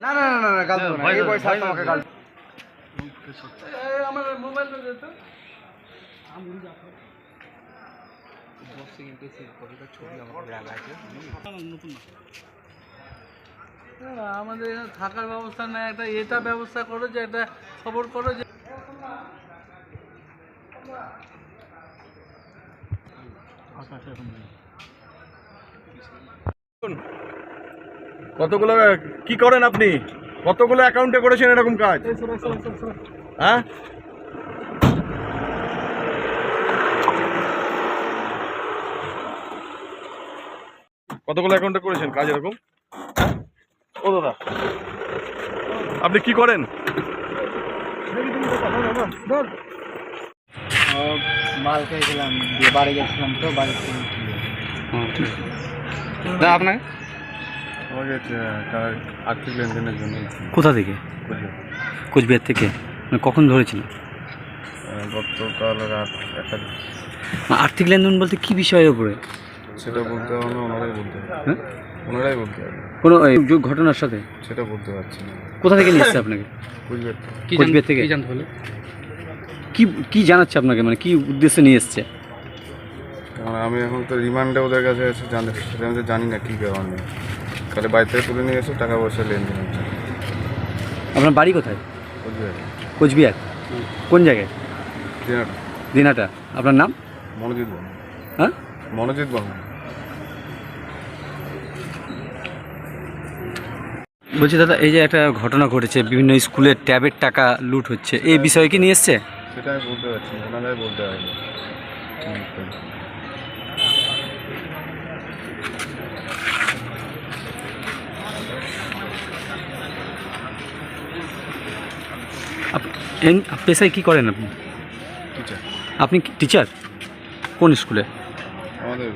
না না না না না গাল দেবো না এই তোমাকে গাল আমার মোবাইল যেত হ্যাঁ, আমাদের এখানে থাকার ব্যবস্থা নাই একটা এটা ব্যবস্থা করো যে একটা খবর করো যে কতগুলো কি করেন আপনি? কতগুলো অ্যাকাউন্টে করেছেন এরকম কাজ? হ্যাঁ? কতগুলো অ্যাকাউন্টে করেছেন কাজ এরকম? হ্যাঁ? ও দাদা। আপনি কি করেন? মাল খেয়েছিলাম বাড়ি গেছিলাম তো বাড়ি না আপনাকে? আমাকে আর্থিক লেনদেনের জন্য। কোথা থেকে? কোচবিহার। থেকে? মানে কখন ধরেছিল? গতকাল রাত একটা না, আর্থিক লেনদেন বলতে কি বিষয়ের উপরে? সেটা বলতে হবে না ওনারাই বলতে হবে। হ্যাঁ? ওনারাই বলতে হবে। কোনো এই যে ঘটনার সাথে? সেটা বলতে পারছি না। কোথা থেকে নিয়ে এসছে আপনাকে? কোচবিহার থেকে? কি জানতে হলো? কি কি জানাচ্ছে আপনাকে? মানে কি উদ্দেশ্যে নিয়ে এসছে? আমি এখন তো রিমান্ডে ওদের কাছে আছে জানি সেটা আমি তো জানি না কী কারণে তাহলে বাড়ি থেকে তুলে নিয়ে এসে টাকা পয়সা লেনদেন হচ্ছে। আপনার বাড়ি কোথায়? বুঝবে কোচবিহার। কোন জায়গায়? দিনাটা। দিনাটা। আপনার নাম? মনোজিৎ বর্মা হ্যাঁ? মনোজিৎ বর্মা বলছি দাদা এই যে একটা ঘটনা ঘটেছে বিভিন্ন স্কুলের ট্যাবের টাকা লুট হচ্ছে এই বিষয়ে কি নিয়ে এসছে? সেটা আমি বলতে পারছি ওনারাই বলতে পারবে পেশায় কি করেন আপনি? আপনি টিচার কোন স্কুলে? আমাদের